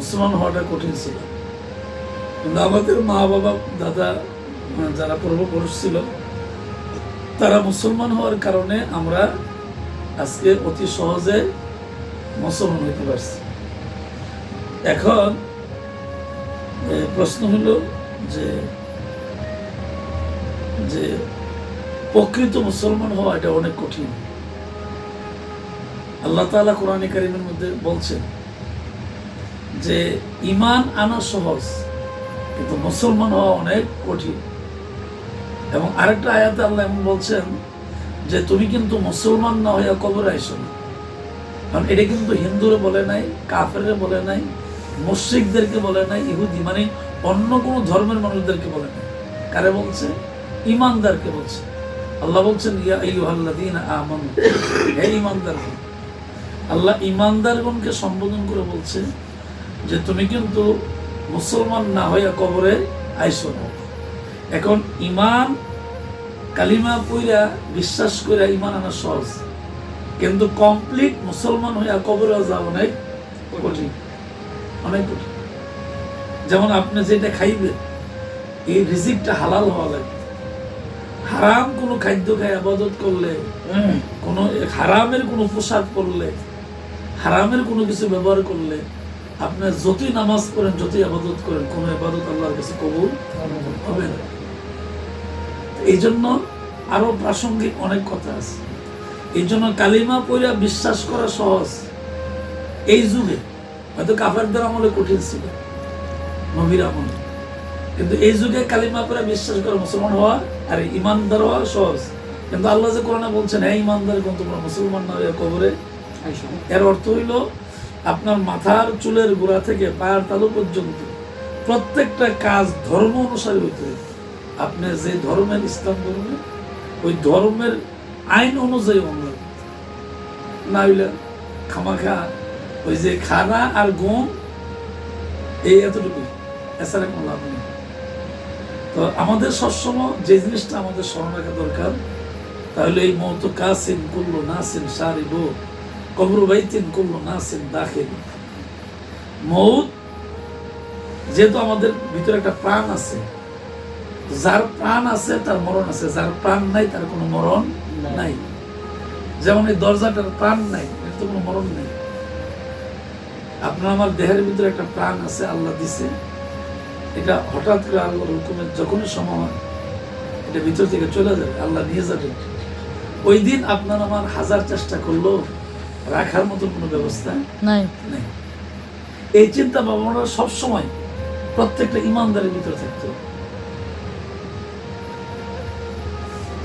মুসলমান হওয়াটা কঠিন ছিল। কিন্তু আমাদের মা বাবা দাদা আহ, যারা পূর্বপুরুষ ছিল তারা মুসলমান হওয়ার কারণে আমরা আজকে অতি সহজে মুসলমান হইতে পারছি। এখন প্রশ্ন হলো যে যে প্রকৃত মুসলমান হওয়া এটা অনেক কঠিন। আল্লাহ তাআলা কোরআনে কারিমের মধ্যে বলছেন যে ইমান আনা সহজ, কিন্তু মুসলমান হওয়া অনেক কঠিন। এবং আরেকটা আয়াতে আল্লাহ এমন বলছেন যে, তুমি কিন্তু মুসলমান না হইয়া কবরে আইসো না। কারণ এটা কিন্তু হিন্দুরে বলে নাই কাফেরে বলে নাই, মুশ্রিকদেরকে বলে নাই, ইহুদি মানে অন্য কোনো ধর্মের মানুষদেরকে বলে নাই। কারে বলছে? ইমানদারকে বলছে। আল্লাহ বলছেন, ইয়া আইয়ুহাল্লাযীনা আমানু। হে ইমানদারগণ আল্লাহ ইমানদারগণকে সম্বোধন করে বলছে যে তুমি কিন্তু মুসলমান না হইয়া কবরে আইসো না। এখন ইমান কালিমা পইরা বিশ্বাস কইরা ইমান আনা সহজ। কিন্তু কমপ্লিট মুসলমান হইয়া কবরে যাওয়া অনেক কঠিন। অনেক কঠিন। যেমন আপনি যেটা খাইবেন এই রিজিকটা হালাল হওয়া লাগে। হারাম কোনো খাদ্য খাই আবাদত করলে কোনো হারামের কোনো পোশাক পরলে হারামের কোনো কিছু ব্যবহার করলে আপনি যতই নামাজ করেন যতই আবাদত করেন, কোনো আবাদত আল্লাহর কাছে কবুল হবে না। এই জন্য আরও প্রাসঙ্গিক অনেক কথা আছে। এই জন্য কালিমা পইরা বিশ্বাস করা সহজ। এই যুগে হয়তো কাফেরদের আমলে কঠিন ছিল, নবীর আমলে। কিন্তু এই যুগে কালিমা পরে বিশ্বাস করা মুসলমান হওয়া আর ইমানদার হওয়া সহজ। কিন্তু আল্লাহ যে কোরআনে বলছেন হ্যাঁ ইমানদার কোন তোমরা মুসলমান না কবরে এর অর্থ হইল আপনার মাথার চুলের গোড়া থেকে পায়ের তালু পর্যন্ত প্রত্যেকটা কাজ ধর্ম অনুসারে হইতে আপনি যে ধর্মের ইসলাম ধর্মে, ওই ধর্মের আইন অনুযায়ী আমরা না হইলে খামাখা, ওই যে খানা আর গম, এই এতটুকু এছাড়া কোনো লাভ নেই। তো আমাদের সবসময় যে জিনিসটা আমাদের স্মরণ রাখা দরকার, তাহলে এই মত কাসিন করল নাসিন সারিব কবর বাইতিন করল নাসিন দাখিল মৌত যেহেতু আমাদের ভিতরে একটা প্রাণ আছে যার প্রাণ আছে তার মরণ আছে। যার প্রাণ নাই তার কোনো মরণ নাই। যেমন এই দরজাটার প্রাণ নাই এর তো কোনো মরণ নেই। আপনার আমার দেহের ভিতরে একটা প্রাণ আছে আল্লাহ দিছে। এটা হঠাৎ করে আল্লাহর হুকুমের যখনই সময় হয় এটা ভিতর থেকে চলে যাবে আল্লাহ নিয়ে যাবে। ওই দিন আপনার আমার হাজার চেষ্টা করল রাখার মতো কোনো ব্যবস্থা নাই। নেই। এই চিন্তা ভাবনাটা সবসময় প্রত্যেকটা ইমানদারের ভিতরে থাকতে।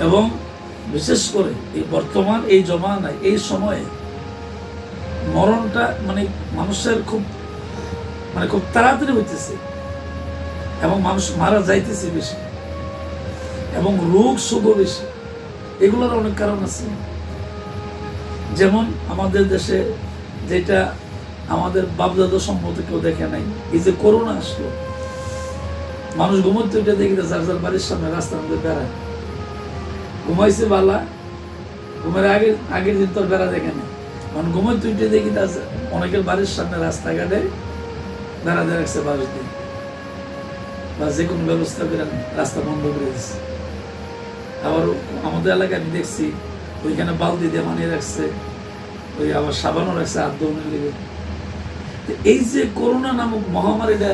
এবং বিশেষ করে এই বর্তমান এই জমানায় এই সময়ে মরণটা মানে মানুষের খুব মানে খুব তাড়াতাড়ি হইতেছে এবং মানুষ মারা যাইতেছে বেশি এবং রোগ শোকও বেশি। এগুলোর অনেক কারণ আছে। যেমন আমাদের দেশে যেটা আমাদের বাপদাদা সম্মত কেউ দেখে নাই, এই যে করোনা আসলো, মানুষ ঘুমোতে উঠে দেখি যার যার বাড়ির সামনে রাস্তার মধ্যে বেড়ায়। ঘুমাইছে বালা, ঘুমের আগে, আগের দিন তোর বেড়া দেখে নেই। কারণ ঘুমোতে উঠে দেখি তার অনেকের বাড়ির সামনে রাস্তাঘাটে বেড়াতে রাখছে বাড়ির দিন বা যে কোনো ব্যবস্থা করে রাস্তা বন্ধ করে দিচ্ছে আবার আমাদের এলাকায় আমি দেখছি ওইখানে বালতি দিয়ে মানিয়ে রাখছে, ওই আবার সাবানও রাখছে হাত ধোনের লেগে এই যে করোনা নামক মহামারীটা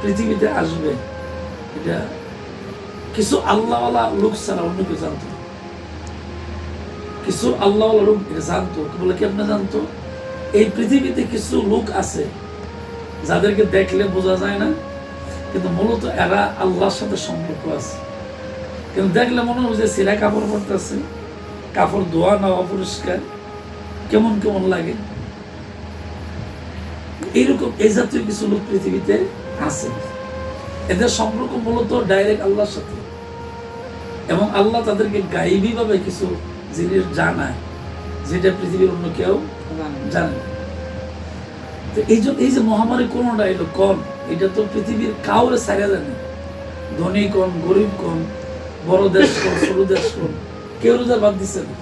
পৃথিবীতে আসবে, এটা কিছু আল্লাহওয়ালা লোক ছাড়া অন্য কেউ জানতো। কিছু আল্লাহওয়ালা লোক জানতো বলে কেমনে জানতো? এই পৃথিবীতে কিছু লোক আছে যাদেরকে দেখলে বোঝা যায় না, কিন্তু মূলত এরা আল্লাহর সাথে সম্পর্ক আছে। কিন্তু দেখলে মনে হয় যে সিরা কাপড় পরতেছে। কাপড় ধোয়া না অপরিষ্কার কেমন কেমন লাগে? এইরকম এই জাতীয় কিছু লোক পৃথিবীতে আছে। এদের সম্পর্ক মূলত ডাইরেক্ট আল্লাহর সাথে। এবং আল্লাহ তাদেরকে গাইবী ভাবে কিছু জিনিস জানায় যেটা পৃথিবীর অন্য কেউ জানে তো এই জন্য এই যে মহামারী কোনটা এলো কম এটা তো পৃথিবীর কাউরে ছাড়া জানে ধনী কম গরিব কম বড় দেশ কম ছোট দেশ কম। কেউ রোজা বাদ দিচ্ছে না।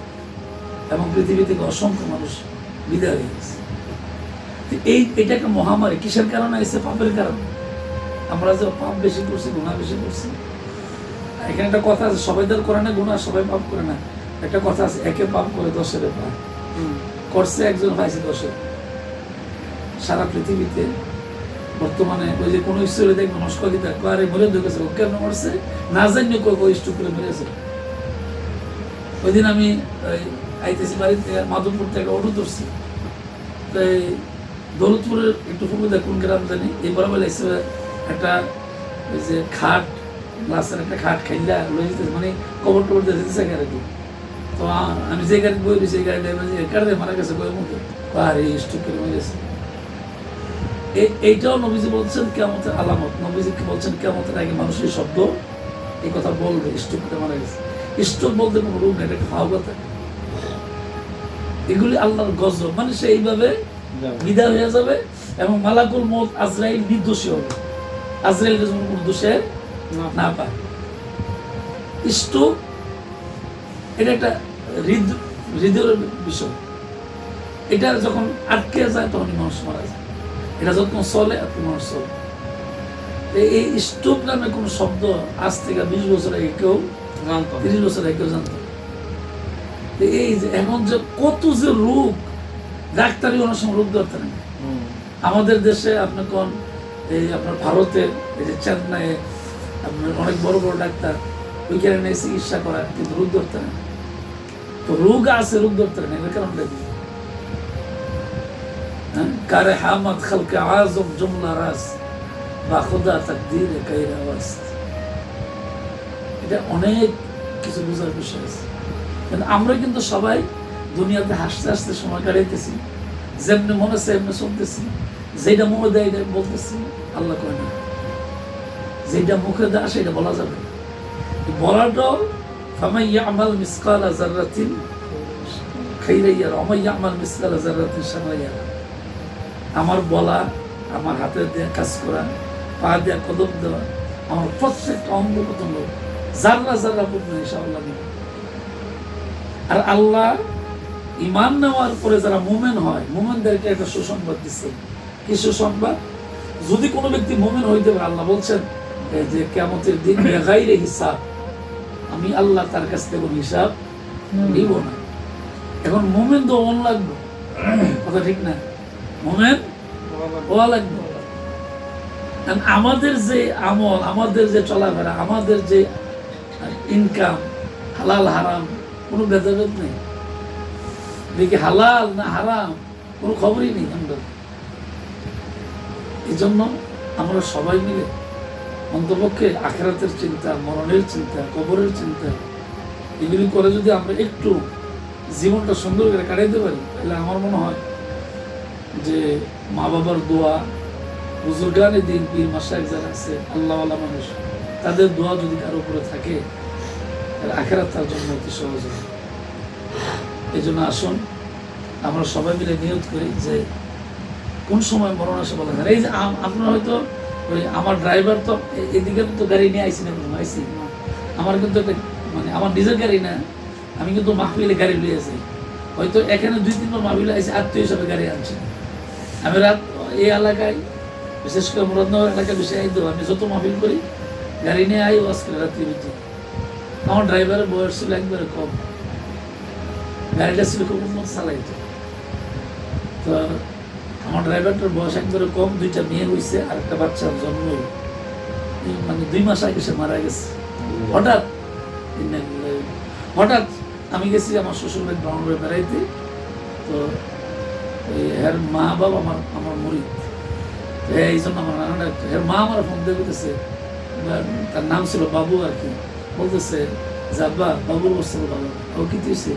এবং পৃথিবী থেকে অসংখ্য মানুষ বিদায় হয়ে গেছে। এই এটা একটা মহামারী কিসের কারণে এসে পাপের কারণে। আমরা যে পাপ বেশি করছি গুণা বেশি করছি। এখানে একটা কথা আছে সবাই তার করে না গুণা সবাই পাপ করে না। একটা কথা আছে একে পাপ করে দশের পাপ করছে একজন পাইছে দশে সারা পৃথিবীতে বর্তমানে ওই যে কোনো ঈশ্বরে দেখবে নস্কর দিতে আরে মরে ঢুকেছে ও কেন মরছে? না জানি কই ইষ্ট করে মেরেছে। ওই দিন আমি আইতেছি বাড়িতে, মাধবপুর থেকে অটো ধরছি। তো এই দৌলতপুরের একটু ফুটবল কোন গ্রাম জানি, এই বরাবর এসে একটা, ওই যে খাট, গ্লাসের একটা খাট খাইলা লই যেতেছে মানে কবর টবর দিয়ে যেতেছে কি। তো আমি যে গাড়ি বই সেই গাড়ি কাটে মারা গেছে বই মুখে। আর, এই স্টুক করে মরে গেছে এইটাও নবীজি বলছেন কেমতের আলামত। নবীজি বলছেন? কেমতের আগে মানুষের শব্দ এই কথা বলবে স্টুক করে মারা গেছে। স্ট্রোক বলতে কোনো রোগ নেই এটা ফাও কথা। এগুলি আল্লাহর গজব। মানে সে এইভাবে বিদায় হয়ে যাবে এবং মালাকুল মত আজরাইল নির্দোষী হবে। আজরাইল যেন কোনো দোষে না পায়। স্ট্রোক এটা একটা হৃদ হৃদয়ের বিষয়। এটা যখন আটকে যায় তখন মানুষ মারা যায়। এটা যখন চলে আপনি মানুষ চলে। এই- স্টোভ নামে কোনো শব্দ আজ থেকে বিশ বছর আগে কেউ তিরিশ বছর কেউ জানতো এই যে এখন যে কত যে রোগ ডাক্তারি অনেক সময় রোগ ধরতে নেই। আমাদের দেশে আপনি কোন এই আপনার ভারতের এই যে চেন্নাই আপনার অনেক বড় বড় ডাক্তার ওইখানে নিয়ে চিকিৎসা করা কিন্তু রোগ ধরতে নেই। তো রোগ আছে রোগ ধরতে নেই এর কারণ দেখি কারে হামাদ খালকে আজম জমলা রাস বা খোদা তাকদির কাইরা ওয়াস্ত। এটা অনেক কিছু বোঝার বিষয় আছে। কিন্তু আমরা কিন্তু সবাই দুনিয়াতে হাসতে হাসতে সময় কাটাইতেছি। যেমনি মনে হচ্ছে এমনি চলতেছি। যেটা মনে দেয় এটা বলতেছি। আল্লাহ কয় না। যেটা মুখে দেয়, সেটা বলা যাবে বলাটাও ফামাই ইয়ামাল মিসকালা জাররাতিন খাইরাইয়া অমাই ইয়ামাল মিসকালা জাররাতিন সামাইয়া আমার বলা, আমার হাতে দিয়ে কাজ করা, পা দিয়ে কদম দেওয়া, আমার প্রত্যেকটা অঙ্গ প্রত্যঙ্গ জাররা জাররা পূর্ণ ইনশাআল্লাহ নেবে আর আল্লাহ ইমান নেওয়ার পরে যারা মোমেন হয়, মোমেনদেরকে একটা সুসংবাদ দিচ্ছে কি সুসংবাদ? যদি কোনো ব্যক্তি মোমেন হইতে পারে, আল্লাহ বলছেন যে কেমতের দিন বেগাইরে হিসাব, আমি আল্লাহ তার কাছ থেকে কোনো হিসাব নিব না। এখন মোমেন তো অন লাগবে। কথা ঠিক না? মোমেন হওয়া লাগবে। আমাদের যে আমল, আমাদের যে চলাফেরা, আমাদের যে ইনকাম হালাল হারাম কোনো ভেদাভেদ নেই। দেখি হালাল না হারাম, কোনো খবরই নেই আমরা এই জন্য আমরা সবাই মিলে অন্তপক্ষে আখেরাতের চিন্তা, মরণের চিন্তা, কবরের চিন্তা, এগুলি করে যদি আমরা একটু জীবনটা সুন্দর করে কাটাইতে পারি, তাহলে আমার মনে হয় যে মা বাবার দোয়া বুজুর্গানে দিন পীর মাসায় যারা আছে, আল্লাহওয়ালা মানুষ, তাদের দোয়া যদি কারও উপরে থাকে আখেরাত তার জন্য অতি সহজ হবে। এই জন্য আসুন, আমরা সবাই মিলে নিয়ত করি যে কোন সময় মরণ আসে বলা যায়। এই যে আপনারা হয়তো ওই আমার ড্রাইভার তো এদিকে তো গাড়ি নিয়ে আইসি না আইসি? আমার কিন্তু একটা মানে আমার নিজের গাড়ি না, আমি কিন্তু মাহফিলে গাড়ি লিয়ে আছি হয়তো এখানে দুই, তিনবার মাহফিলে আইসি, আত্মীয় হিসাবে গাড়ি আনছি। আমি রাত এই এলাকায়, বিশেষ করে মুরাদনগর এলাকায় বেশি আইতো আমি যত মাহফিল করি, গাড়ি নিয়ে আই ওয়াজ করে রাত্রি ভিতরে আমার ড্রাইভারের বয়স ছিল একবারে কম। গাড়িটা ছিল খুব উন্নত চালাইতো। তো আমার ড্রাইভারটার বয়স একবারে কম, দুইটা মেয়ে হয়েছে আর একটা বাচ্চার জন্ম মানে দুই মাস আগে সে মারা গেছে। হঠাৎ। হঠাৎ আমি গেছি আমার শ্বশুর বাড়ি ব্রাহ্মণবাড়ি বেড়াইতে। তো এর মা বাবা আমার আমার মরিদ। তো এই জন্য আমার নানা ডাক্তার এর মা আমার ফোন দিয়ে তার নাম ছিল বাবু আর কি। বলতেছে যে আব্বা বাবুর অবস্থা ভালো। ও কি তুইছে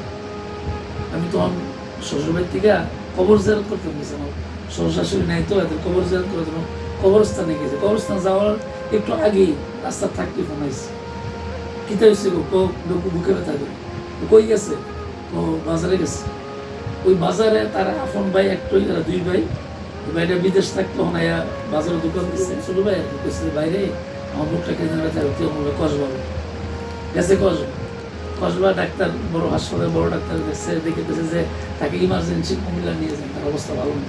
আমি তখন শ্বশুরবাড়ি থেকে কবর জেরত করতে গেছি আমার শ্বশুর শাশুড়ি নাই তো, এদের কবর জেরত করে দিলাম। কবরস্থানে গেছে। কবরস্থান যাওয়ার একটু আগেই রাস্তা থাকতে ফোন আইছে। কিতা হয়েছে গো? লোক বুকে ব্যথা করে। তো কই গেছে? ও বাজারে গেছে। ওই বাজারে তার আপন ভাই একটাই তারা দুই ভাই। ভাইটা বিদেশ থাকতো বাজারে দোকান দিচ্ছে ছোট ভাই আর কি বাইরে আমার বুকটা কেঁদে ব্যথা হতে কসবাবু গেছে ডাক্তার, বড় বড় ডাক্তার দেখে যে তাকে ইমার্জেন্সি কুমিল্লা নিয়ে যান, তার অবস্থা ভালো না।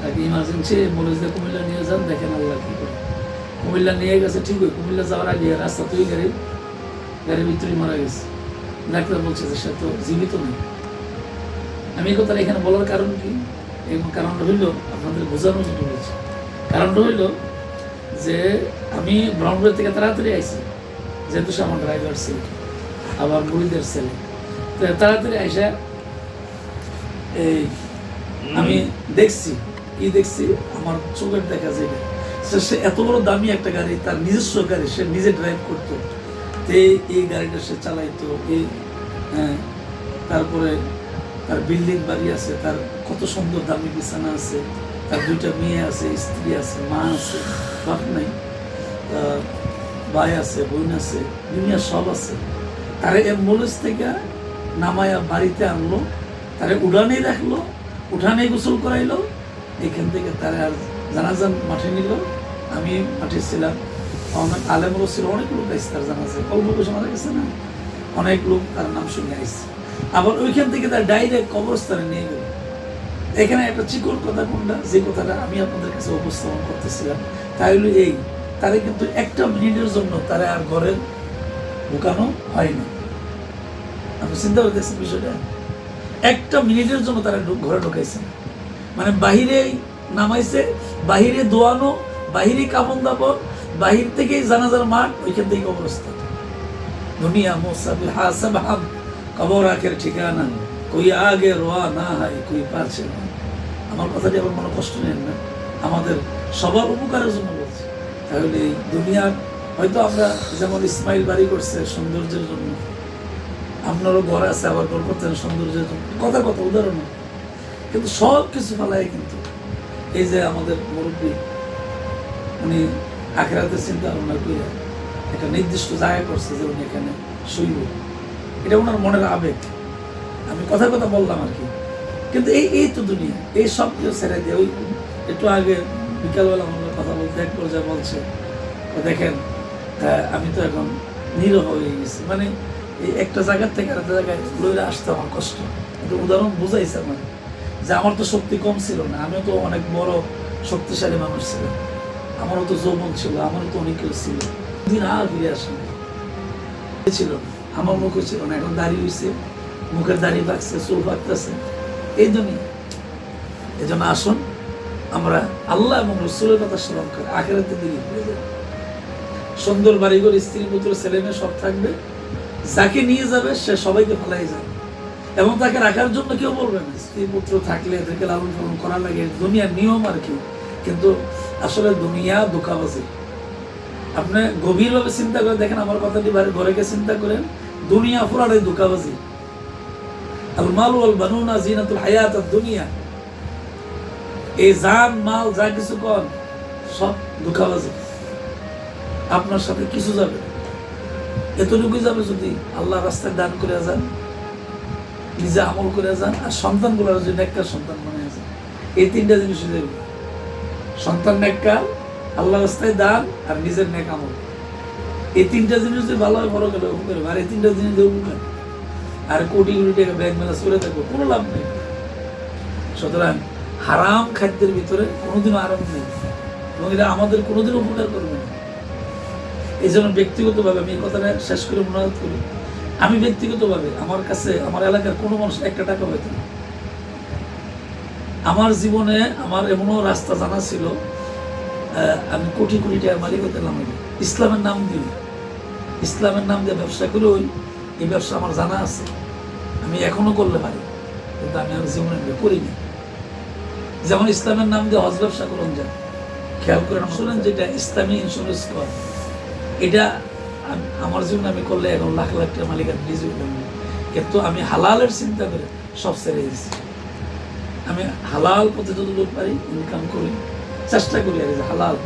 তাকে ইমার্জেন্সি মরিচদের কুমিল্লা নিয়ে যান, দেখেন আল্লাহ কি করে। কুমিল্লা নিয়ে গেছে ঠিকই, কুমিল্লা যাওয়ার আগে রাস্তা তুই গাড়ি, গাড়ির ভিতরে মারা গেছে। ডাক্তার বলছে যে সে তো জীবিত নেই। আমি এই কথাটা এখানে বলার কারণ কি? এই কারণটা হইল আপনাদের বোঝানোর জন্য বলছি কারণটা হইল যে আমি ব্রাহ্মণবাড়ি থেকে তাড়াতাড়ি আইছি। যেহেতু সে আমার ড্রাইভার ছিল আবার মুড়িদের ছেলে। তো তাড়াতাড়ি আইসা এই আমি দেখছি কি দেখছি? আমার চোখের দেখা যেটা সে সে এত বড় দামি একটা গাড়ি তার নিজস্ব গাড়ি সে নিজে ড্রাইভ করতো। তে এই গাড়িটা সে চালাইতো এই হ্যাঁ, তারপরে তার বিল্ডিং বাড়ি আছে তার কত সুন্দর দামি বিছানা আছে তার দুইটা মেয়ে আছে স্ত্রী আছে মা আছে বাপ নাই। ভাই আছে, বোন আছে, দুনিয়া সব আছে। তারে অ্যাম্বুলেন্স থেকে নামায়া বাড়িতে আনলো, তারে উড়ানে রাখল উঠানে গোসল করাইলো। এখান থেকে তারা আর জানাজান মাঠে নিল। আমি মাঠে ছিলাম। অনেক আলেমরও ছিল অনেক লোক আসছে তার জানাজে। অল্প বেশি মারা গেছে না? অনেক লোক তার নাম শুনে আসছে আবার ওইখান থেকে তার ডাইরেক্ট কবরস্থানে নিয়ে গেল। এখানে একটা চিকন কথা কোনটা? যে কথাটা আমি আপনাদের কাছে উপস্থাপন করতেছিলাম তাই হলো এই। তারে কিন্তু একটা মিনিটের জন্য তারা আর ঘরে ঢুকানো হয়নি। আপনি চিন্তা করে দেখছেন বিষয়টা? একটা মিনিটের জন্য তারা ঘরে ঢুকাইছে। মানে বাহিরে নামাইছে, বাহিরে দোয়ানো, বাহিরে কাপন দাপন বাহির থেকেই জানাজার মাঠ, ওইখান থেকে অবস্থা দুনিয়া মোসাবিল হাসাব হাম, কবর আখের ঠিকানা। কই আগে রোয়া না হয়, কই পারছে না। আমার কথাটি আবার মনে কষ্ট নেন না। আমাদের সবার উপকারের জন্য তাহলে এই দুনিয়ার, হয়তো আমরা যেমন ইসমাইল বাড়ি করছে সৌন্দর্যের জন্য, আপনারও ঘর আছে, আবার ঘর করতেন সৌন্দর্যের জন্য। কথা কথা, উদাহরণ। কিন্তু সব কিছু ফেলায় কিন্তু। এই যে আমাদের মুরব্বী, উনি আখেরাতের চিন্তা ভাবনা করে একটা নির্দিষ্ট জায়গা করছে যে উনি এখানে শুইব। এটা ওনার মনের আবেগ। আমি কথা কথা বললাম আর কি। কিন্তু এই এই তো দুনিয়া। এই সব কিছু ছেড়ে দিয়ে ওই একটু আগে বিকালবেলা আমার কথা বলতে এক পর্যায়ে বলছে দেখেন আমি তো এখন নীরব হয়ে গেছি। মানে এই একটা জায়গার থেকে আরেকটা জায়গায় লইলে আসতে আমার কষ্ট। কিন্তু উদাহরণ বুঝাইছে আমার যে আমার তো শক্তি কম ছিল না, আমিও তো অনেক বড় শক্তিশালী মানুষ ছিলাম। আমারও তো যৌবন ছিল, আমারও তো অনেক কেউ ছিল। দিন আর ফিরে আসেন। ছিল আমার মুখে ছিল না, এখন দাঁড়িয়ে হয়েছে মুখের দাড়ি পাকছে চুল পাকতেছে এই জন্যই, এই জন্য আসুন আমরা আল্লাহ এবং রসুলের কথা স্মরণ করে। আখেরাতে দিকে যাই সুন্দর বাড়িঘর, স্ত্রী, পুত্র, ছেলে মেয়ে সব থাকবে। যাকে নিয়ে যাবে, সে সবাইকে ফেলাই যাবে। এবং তাকে রাখার জন্য কেউ বলবে না। স্ত্রী, পুত্র থাকলে এদেরকে লালন পালন করা লাগে। দুনিয়ার নিয়ম আর কি। কিন্তু আসলে দুনিয়া ধোকাবাজি। আপনি গভীরভাবে চিন্তা করে দেখেন, আমার কথাটি বাড়ি ঘরে গিয়ে চিন্তা করেন, দুনিয়া পুরাটাই ধোকাবাজি। আল মাল ওয়াল বানুনা জিনাতুল হায়াত দুনিয়া এই জান মাল, যা কিছু কর সব ধোকাবাজি। আপনার সাথে কিছু যাবে। এতটুকুই যাবে যদি আল্লাহ রাস্তায় দান করে যান, নিজে আমল করে যান, আর সন্তানগুলোর যদি নেককার সন্তান বানিয়ে যান। এই তিনটা জিনিস সন্তান নেককার আল্লাহ রাস্তায় দান, আর নিজের নেক আমল। এই তিনটা জিনিস যদি ভালোভাবে বড় গেলে উপকার আর এই তিনটা জিনিস দিয়ে উপকার আর কোটি কোটি টাকা ব্যাংক ব্যালেন্স করে থাকব, কোনো লাভ নেই। সুতরাং হারাম খাদ্যের ভিতরে কোনোদিনও আরাম নেই। এবং এটা আমাদের কোনোদিন উপকার করবে না। এই জন্য ব্যক্তিগতভাবে আমি এই কথাটা শেষ করে মনে করি। আমি ব্যক্তিগতভাবে আমার কাছে, আমার এলাকার কোনো মানুষ একটা টাকা হয়তো না। আমার জীবনে আমার এমনও রাস্তা জানা ছিল আমি কোটি কোটি টাকার মালিক হতে নামে। ইসলামের নাম দিই ইসলামের নাম দিয়ে ব্যবসা করে ওই এই ব্যবসা আমার জানা আছে। আমি এখনও করলে পারি, কিন্তু আমি আমার জীবনে করিনি। যেমন ইসলামের নাম দিয়ে হজ ব্যবসা করুন যান খেয়াল করেন শুনেন যেটা ইসলামী ইন্স্যুরেন্স কর। এটা আম- আমার জীবনে আমি করলে এখন লাখ লাখ টাকা মালিকার নিজে কিন্তু আমি হালালের চিন্তা করে সব ছেড়ে দিয়েছি। আমি হালাল পথে যতটুকু পারি ইনকাম করি, চেষ্টা করি আর হালাল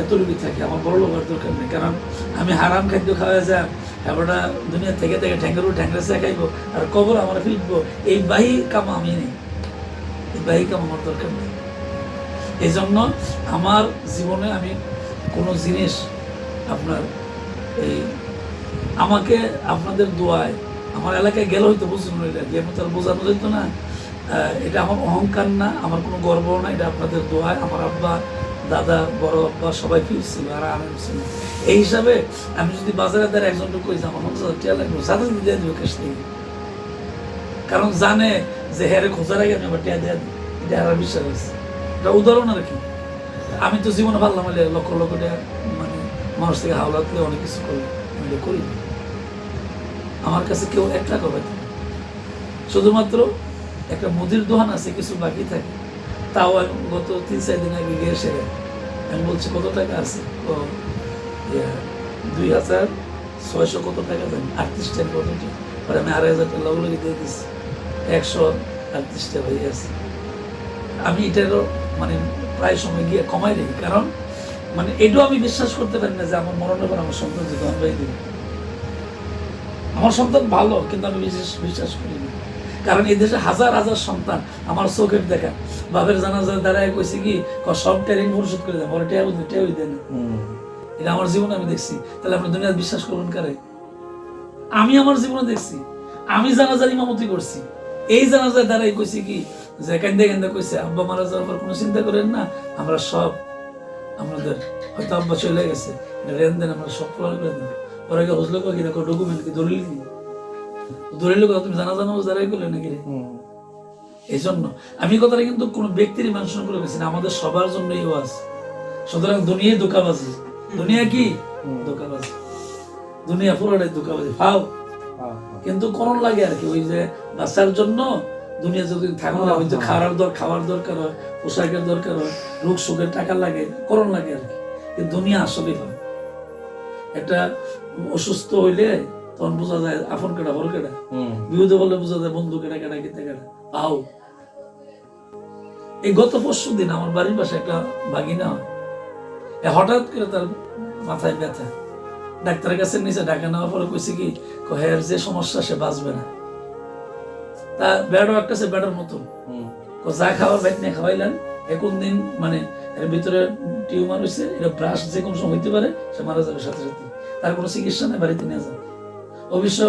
এতটুকু থাকে। আমার বড় লোকের দরকার নেই। কারণ আমি হারাম খাদ্য খাওয়া যায় এবারটা দুনিয়া থেকে থেকে ঠ্যাঙ্গারু ঠ্যাঙ্গা চা খাইবো আর কবর আমার ফিরবো, এই বাহি কাম আমি নেই। এই আমার দরকার নেই। এই জন্য আমার জীবনে আমি কোনো জিনিস আপনার এই আমাকে আপনাদের দোয়ায় আমার এলাকায় গেলে হয়তো বুঝুন আর কি আমি তো বোঝানো যেত না। এটা আমার অহংকার না, আমার কোনো গর্ব না, এটা আপনাদের দোয়ায়। আমার আব্বা, দাদা, বড় আব্বা সবাই ফিরছিল আর আমি ছিল এই হিসাবে আমি যদি বাজারে দ্বারা একজন কই যে, আমার পঞ্চাশ হাজার টাকা লাগবে, সাথে দিয়ে দেবে ক্যাশ থেকে কারণ জানে যে হ্যারে খোঁজার আগে আমি আবার টিয়া দিয়ে এটা আর বিশ্বাস আছে এটা উদাহরণ আর কি। আমি তো জীবনে ভাবলাম লক্ষ লক্ষ টাকা মানে মানুষ থেকে হাওলা তুলে অনেক কিছু করি আমি করি আমার কাছে কেউ এক টাকা পাইতে শুধুমাত্র একটা মুদির দোকান আছে, কিছু বাকি থাকে। তাও গত তিন, চার দিন আগে গিয়ে সেরে, আমি বলছি, কত টাকা আছে? ও দুই হাজার ছয়শো কত টাকা জানি, আটত্রিশ টাকা কত টাকা। আমি আড়াই হাজার টাকা লগে দিয়ে দিচ্ছি একশো আটত্রিশ টাকা হয়ে আছে আমি এটারও মানে প্রায় সময় গিয়ে কমাই দিই কারণ মানে এটাও আমি বিশ্বাস করতে পারি না যে আমার মরণের পর আমার সন্তান যে দোকান পাই আমার সন্তান ভালো কিন্তু আমি বিশেষ বিশ্বাস করি না। কারণ এই দেশে হাজার হাজার সন্তান আমার চোখের দেখা। বাপের জানাজার দ্বারাই কইছে কি সব ট্যারিং পরিশোধ করে দেয় বলে টেয়া টেয়াই দেয় না। এটা আমার জীবনে আমি দেখছি। তাহলে আপনি দুনিয়া বিশ্বাস করবেন কারে? আমি আমার জীবনে দেখছি। আমি জানাজার ইমামতি করছি। এই জানাজার দ্বারাই কইছি কি যে কেন্দে কেন্দে কইছে আব্বা মারা যাওয়ার পর কোনো চিন্তা করেন না আমরা সব আমাদের হয়তো আব্বা চলে গেছে রেন দেন আমরা সব প্রমাণ করে দেবো। ওরা কি হজলো কি দেখো ডকুমেন্ট কি দলিল কি? দলিল কথা তুমি জানা জানো যারাই করলে নাকি রে? এই জন্য আমি কথাটা কিন্তু কোনো ব্যক্তির মেনশন করে গেছি না আমাদের সবার জন্য এই ওয়াজ সুতরাং দুনিয়ায় ধোকাবাজি। দুনিয়া কি? ধোকাবাজি। দুনিয়া পুরোটাই ধোকাবাজি। ফাও। কিন্তু করণ লাগে আর কি ওই যে বাচ্চার জন্য দুনিয়া যদি থাকুন না যে খাওয়ার দর খাওয়ার দরকার হয় পোশাকের দরকার হয় রোগ সুখের টাকা লাগে করণ লাগে আর কি। কিন্তু দুনিয়া আসলেই হয়। একটা অসুস্থ হইলে তখন বোঝা যায় আপন কেটা বড় কেটা বিপদে বললে বোঝা যায় বন্ধু কেটা কেটা কেটে কেটা আও। এই গত পরশু দিন আমার বাড়ির পাশে একটা বাগিনা হয়। হঠাৎ করে তার মাথায় ব্যথা। ডাক্তারের কাছে নিচে ডাকা নেওয়ার পরে কইছে কি কহের যে সমস্যা সে বাঁচবে না। তা বেড়ো একটা সে বেড়ার মতো। যা খাওয়ার বাইক নিয়ে খাওয়াইলেন এখন দিন মানে এর ভিতরে টিউমার হয়েছে এটা ব্রাশ যে কোনো সময় হইতে পারে সে মারা যাবে সাথে সাথে। তার কোনো চিকিৎসা নেই বাড়িতে নিয়ে যাবে অবশ্য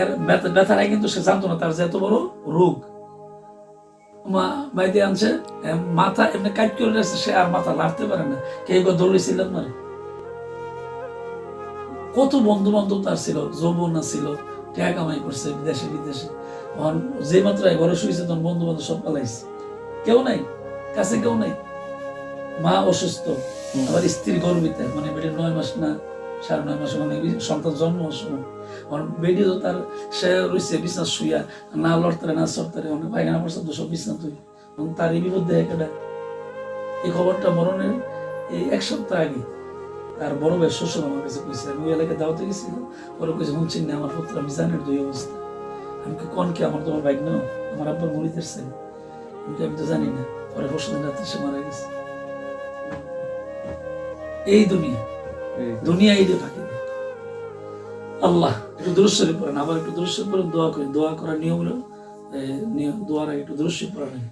এর ব্যথা ব্যথাটাই কিন্তু সে জানতো না তার যে এত বড় রোগ। মা বাইতে আনছে মাথা এমনি কাজ করে রাখছে সে আর মাথা লাড়তে পারে না। কে দৌড়েছিলেন মানে কত বন্ধু বান্ধব তার ছিল যৌবনা ছিল টাকা কামাই করছে বিদেশে বিদেশে। তখন যে মাত্রায় ঘরে শুয়েছে তখন বন্ধু বান্ধব সব পালাইছে। কেউ নাই কাছে কেউ নাই। মা অসুস্থ আবার স্ত্রী গর্বিত মানে বেটি নয় মাস না সাড়ে নয় মাস মানে সন্তান জন্ম সময়। বেটি তো তার সে রয়েছে বিছনা শুইয়া না লড়তে না চড়তে অনেক পায়খানা পর্যন্ত সব বিছনা তুই তার এই বিপদ কেটা এই খবরটা মরণের এই এক সপ্তাহ আগে তার বড় ভাই শ্বশুর আমার কাছে কইছে আমি ওই এলাকায় দাওয়াতে গেছি ওরা কইছে শুনছেন না আমার পুত্র আমি জানের দুই অবস্থা। আমি কি কোন কি আমার তোমার বাইক না? আমার আব্বার মরিতের ছেলে। আমি তো জানি না। পরে পরশু দিন রাত্রে সে মারা গেছে। এই দুনিয়া দুনিয়া। এই যে থাকে। আল্লাহ একটু দৃশ্য পড়েন আবার একটু দৃশ্য পড়েন দোয়া করেন দোয়া করার নিয়ম হলো নিয়ম দোয়ার আগে একটু দৃশ্য পড়েন